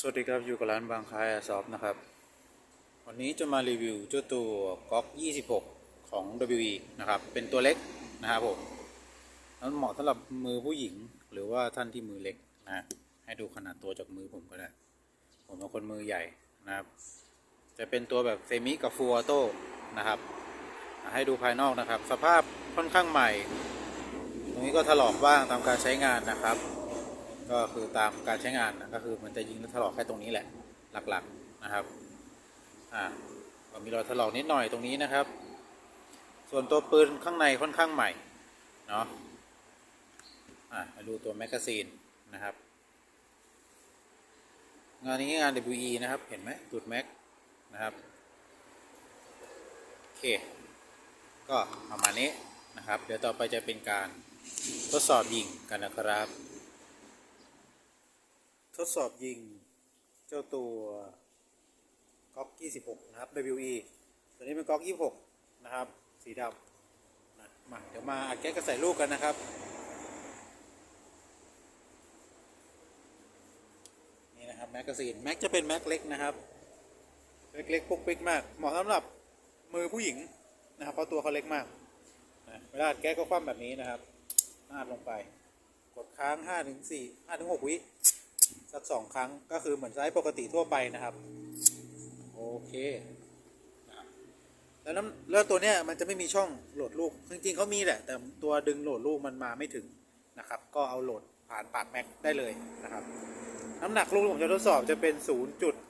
สวัสดีครับอยู่กับร้านบางคายซอฟนะครับ วันนี้จะมารีวิวเจ้าตัวก๊อก26 ของ WE นะครับ เป็นตัวเล็กนะครับผมแล้วเหมาะสำหรับมือผู้หญิงหรือว่าท่านที่มือเล็กนะให้ดูขนาดตัวจากมือผมก็ได้ ผมเป็นคนมือใหญ่นะครับ จะเป็นตัวแบบเซมิกับฟูออโต้นะครับ ให้ดูภายนอกนะครับ สภาพค่อนข้างใหม่ ตรงนี้ก็ถลอกบ้างตามการใช้งานนะครับ ก็คือตามการใช้งานนะก็คือมันจะยิงแล้วถลอกแค่ตรงนี้แหละหลักๆนะครับอ่าก็มีรอยถลอกนิดหน่อยตรงนี้นะครับ ส่วนตัวปืนข้างในค่อนข้างใหม่เนาะอ่ามาดูตัวแมกกาซีนนะครับงานนี้งาน WE นะครับ เห็นไหมจุดแม็กนะครับโอเค ก็ประมาณนี้นะครับ เดี๋ยวต่อไปจะเป็นการทดสอบยิงกันนะครับ ทดสอบยิงเจ้าตัวก๊อก26 นะครับ WE ตัวนี้เป็นก๊อก26 นะครับ สีดำนะมาเดี๋ยวมาอัดแก๊สกระใส่ลูกกันนะครับ นี่นะครับ แม็กกาซีน แม็กจะเป็นแม็กเล็กนะครับ เล็กๆพกปิกมาก เหมาะสำหรับมือผู้หญิงนะครับ เพราะตัวเขาเล็กมากนะเวลาอัดแก๊สก็คว่ำแบบนี้นะครับนาดลงไป กดค้าง5ถึง4 5ถึง6วิ สักสองครั้งก็คือเหมือนไซส์ปกติทั่วไปนะครับ โอเคแล้วน้ำแล้วตัวเนี้ยมันจะไม่มีช่องโหลดลูก จริงๆเขามีแหละ แต่ตัวดึงโหลดลูกมันมาไม่ถึงนะครับ ก็เอาโหลดผ่านปากแม็กได้เลยนะครับ น้ำหนักลูกผมจะทดสอบจะเป็น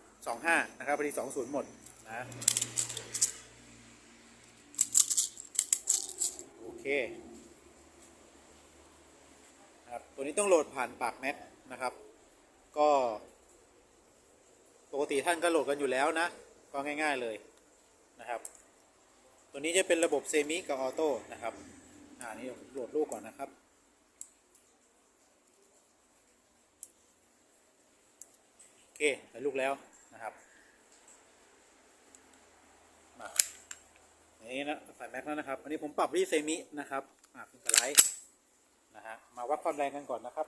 0.25 นะครับพอดี 20 หมดนะโอเคครับตัวนี้ต้องโหลดผ่านปากแม็กนะครับ ก็ปกติท่านก็โหลดกันอยู่แล้วนะ ก็ง่าย ๆเลยนะครับ ตัวนี้จะเป็นระบบเซมิกับออโต้นะครับอ่านี่ผมโหลดลูกก่อนนะครับโอเคใส่ลูกแล้วนะครับมาอันนี้นะใส่แม็กแล้วนะครับ อันนี้ผมปรับที่เซมินะครับอ่าเป็นกระไลท์นะฮะมาวัดความแรงกันก่อนนะครับ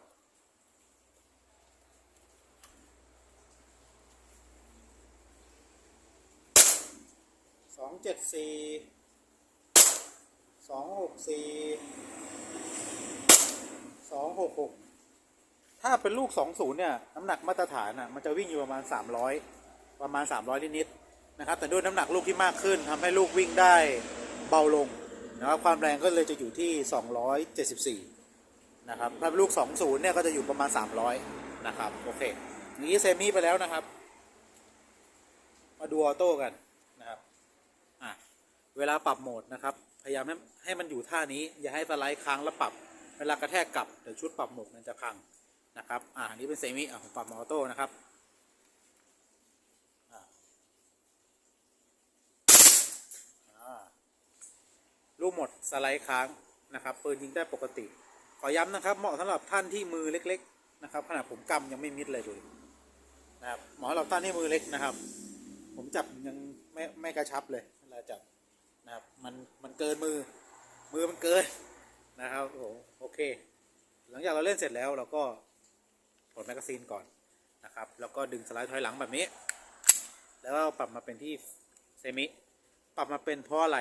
สองเจ็ดสี่สองหกสี่สองหกหกถ้าเป็นลูกสองศูนย์เนี่ย น้ำหนักมาตรฐานอะมันจะวิ่งอยู่ประมาณสามร้อยประมาณสามร้อยนิดๆนะครับ แต่ด้วยน้ำหนักลูกที่มากขึ้นทำให้ลูกวิ่งได้เบาลงนะครับความแรงก็เลยจะอยู่ที่สองร้อยเจ็ดสิบสี่นะครับถ้าเป็นลูกสองศูนย์เนี่ยก็จะอยู่ประมาณสามร้อยนะครับโอเคนี้เซมิไปแล้วนะครับ มาดูออโต้กันนะครับ เวลาปรับโหมดนะครับ พยายามให้ให้มันอยู่ท่านี้ อย่าให้สไลด์ค้างแล้วปรับ เวลากระแทกกลับเดี๋ยวชุดปรับโหมดมันจะพังนะครับ อ่านี้เป็นเซมิ อะผมปรับออโต้นะครับอ่าลูกหมดสไลด์ค้างนะครับปืนยิงได้ปกติ ขอย้ำนะครับ เหมาะสำหรับท่านที่มือเล็ก ๆ นะครับขนาดผมกำยังไม่มิดเลยดูนะครับเหมาะสำหรับท่านที่มือเล็กนะครับ ผมจับยังไม่ไม่กระชับเลยเวลาจับ นะครับ มันมันเกินมือ มือมันเกินนะครับโอ้โอเค หลังจากเราเล่นเสร็จแล้วเราก็ปลดแมกกาซีนก่อนนะครับ แล้วก็ดึงสไลด์ถอยหลังแบบนี้ แล้วปรับมาเป็นที่เซมิ ปรับมาเป็นเพราะอะไร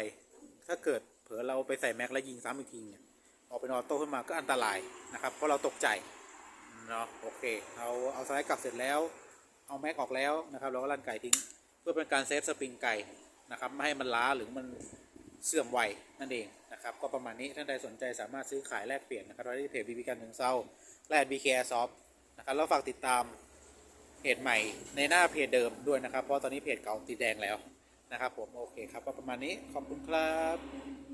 ถ้าเกิดเผลอเราไปใส่แม็กแล้วยิงซ้ำอีกทีเนี่ยออกเป็นออโต้ขึ้นมาก็อันตรายนะครับ เพราะเราตกใจเนาะโอเคเอาเอาสไลด์กลับเสร็จแล้ว เอาแม็กออกแล้วนะครับ เราก็ลั่นไก่ทิ้ง เพื่อเป็นการเซฟสปริงไก่ นะครับไม่ให้มันล้าหรือมันเสื่อมไวนั่นเองนะครับก็ประมาณนี้ท่านใดสนใจสามารถซื้อขายแลกเปลี่ยนนะครับได้ที่เพจบีบีกันถึงเศร้าและ BK Airsoft นะครับแล้วฝากติดตามเพจใหม่ในหน้าเพจเดิมด้วยนะครับ เพราะตอนนี้เพจเก่าติดแดงแล้วนะครับผมโอเคครับก็ประมาณนี้ขอบคุณครับ